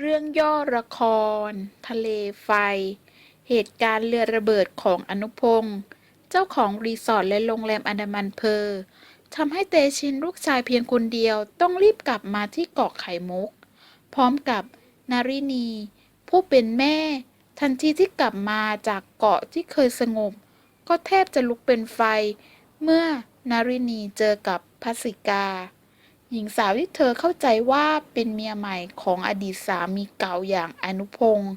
เรื่องย่อละคร ทะเลไฟ เหตุการณ์เรือระเบิดของอนุพงศ์เจ้าของรีสอร์ทและโรงแรมอันดามันเพอทำให้เตชินลูกชายเพียงคนเดียวต้องรีบกลับมาที่เกาะไข่มุก พร้อมกับนารินี ผู้เป็นแม่ ทันทีที่กลับมาจากเกาะที่เคยสงบ ก็แทบจะลุกเป็นไฟ เมื่อนารินีเจอกับพัสสิกา หญิงสาวที่เธอเข้าใจว่าเป็นเมียใหม่ของอดีตสามีเก่าอย่างอนุพงศ์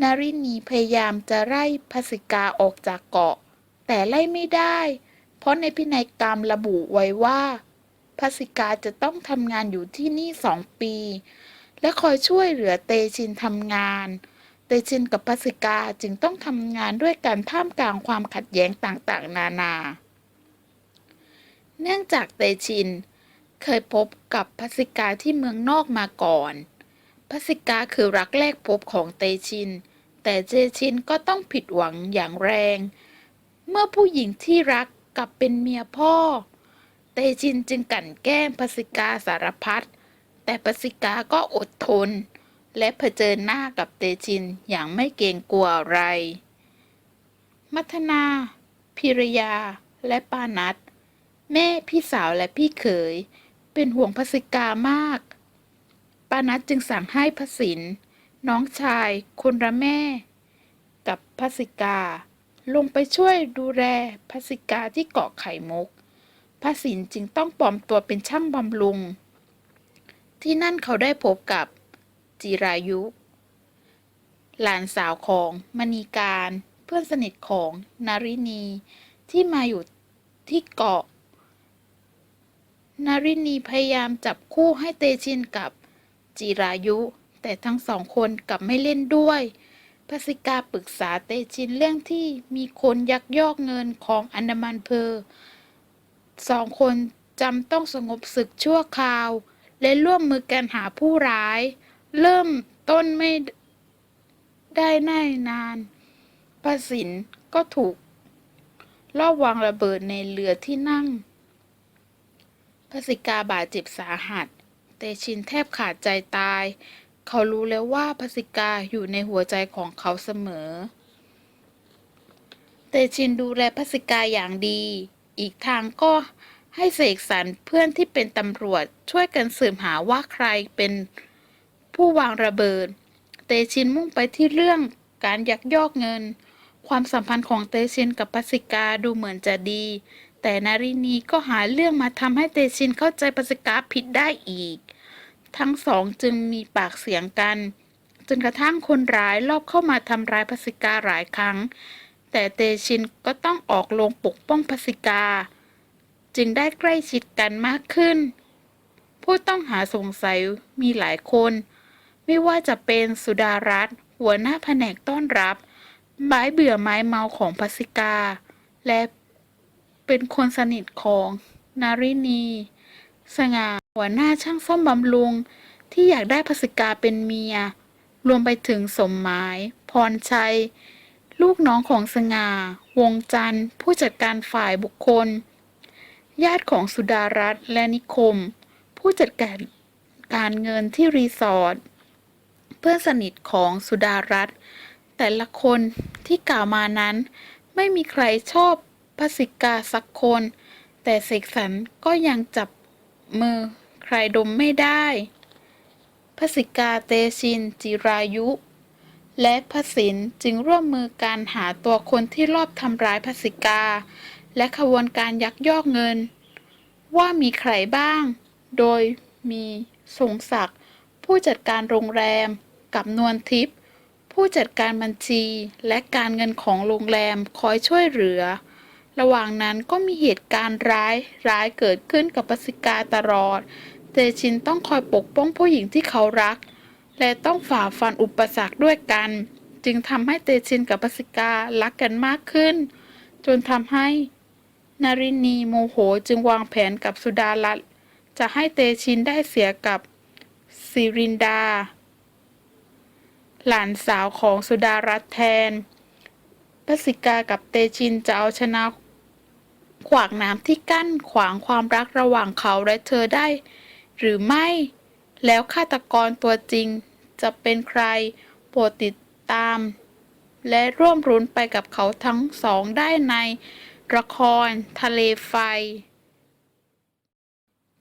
นารินีพยายามจะไล่พสิกาออกจากเกาะ แต่ไล่ไม่ได้ เพราะในพินัยกรรมระบุไว้ว่าพสิกาจะต้องทำงานอยู่ที่นี่สองปี และคอยช่วยเหลือเตชินทำงาน เตชินกับพสิกาจึงต้องทำงานด้วยกันท่ามกลางความขัดแย้งต่างๆ นานา เนื่องจากเตชิน เคยพบกับพัสิกาที่เมืองนอกมาก่อน พัสิกาคือรักแรกพบของเตชิน แต่เตชินก็ต้องผิดหวังอย่างแรง เมื่อผู้หญิงที่รักกลับเป็นเมียพ่อ เตชินจึงกลั่นแกล้งพัสิกาสารพัด แต่พัสสิกาก็อดทน และเผชิญหน้ากับเตชินอย่างไม่เกรงกลัวอะไร มัทนา พิรยา และปานัทแม่พี่สาวและพี่เขย เป็นห่วงพัสิกามาก ปานัทจึงสั่งให้พระสิน น้องชาย คนละแม่ กับพัสิกา ลงไปช่วยดูแลพัสิกาที่เกาะไข่มุกพระสินจึงต้องปลอมตัวเป็นช่างบำรุง ที่นั่นเขาได้พบกับจิรายุ หลานสาวของมณีการ เพื่อนสนิทของนารินี ที่มาอยู่ที่เกาะ นารินีพยายามจับคู่ให้เตชินกับจิรายุ แต่ทั้งสองคนกลับไม่เล่นด้วยพสิกาปรึกษาเตชินเรื่องที่มีคนยักยอกเงินของอันดามันเพอสองคนจำต้องสงบศึกชั่วคราว และร่วมมือกันหาผู้ร้าย เริ่มต้นไม่ได้แน่นานประสินก็ถูกลอบวางระเบิดในเรือที่นั่ง พสิกาบาดเจ็บสาหัส เตชินแทบขาดใจตาย เขารู้แล้วว่าพสิกาอยู่ในหัวใจของเขาเสมอ เตชินดูแลพสิกาอย่างดี อีกทางก็ให้เสกสรรเพื่อนที่เป็นตำรวจช่วยกันสืบหาว่าใครเป็นผู้วางระเบิด เตชินมุ่งไปที่เรื่องการยักยอกเงิน ความสัมพันธ์ของเตชินกับพสิกาดูเหมือนจะดี แต่นารินีก็หาเรื่องมาทำให้เตชินเข้าใจปสิกาผิดได้อีก ทั้งสองจึงมีปากเสียงกัน จนกระทั่งคนร้ายรอบเข้ามาทำร้ายพสิกาหลายครั้ง แต่เตชินก็ต้องออกลงปกป้องพสิกา จึงได้ใกล้ชิดกันมากขึ้น ผู้ต้องหาสงสัยมีหลายคน ไม่ว่าจะเป็นสุดารัตน์หัวหน้าแผนกต้อนรับไม้เบื่อไม้เมาของพสิกา และ เป็นคนสนิทของนารินี สง่าหัวหน้าช่างซ่อมบำรุง ที่อยากได้พสิกาเป็นเมีย รวมไปถึงสมหมาย พรชัย ลูกน้องของสง่า วงจันทร์ ผู้จัดการฝ่ายบุคคล ญาติของสุดารัตน์และนิคม ผู้จัดการการเงินที่รีสอร์ทเพื่อนสนิทของสุดารัตน์แต่ละคนที่กล่าวมานั้น ไม่มีใครชอบ พสิกาสักคน แต่เสกสรรก็ยังจับมือใครดมไม่ได้พสิกาเตชินจิรายุ และพระสินจึงร่วมมือการหาตัวคนที่รอบทำร้ายพสิกา และขบวนการยักยอกเงิน ว่ามีใครบ้าง โดยมีสงศักดิ์ผู้จัดการโรงแรมกับนวลทิพย์ผู้จัดการบัญชีและการเงินของโรงแรมคอยช่วยเหลือ ระหว่างนั้นก็มีเหตุการณ์ร้ายร้ายเกิดขึ้นกับปสิกาตลอด เตชินต้องคอยปกป้องผู้หญิงที่เขารัก และต้องฝ่าฟันอุปสรรคด้วยกัน จึงทำให้เตชินกับปสิการักกันมากขึ้น จนทำให้นารินีโมโหจึงวางแผนกับสุดารัตจะให้เตชินได้เสียกับสิรินดา หลานสาวของสุดารัตแทน พสิกากับเตชินจะเอาชนะขวากน้ำที่กั้นขวางความรักระหว่างเขาและเธอได้ หรือไม่ แล้วฆาตกรตัวจริงจะเป็นใครโปรดติดตาม และร่วมรุ้นไปกับเขาทั้งสองได้ในละครทะเลไฟ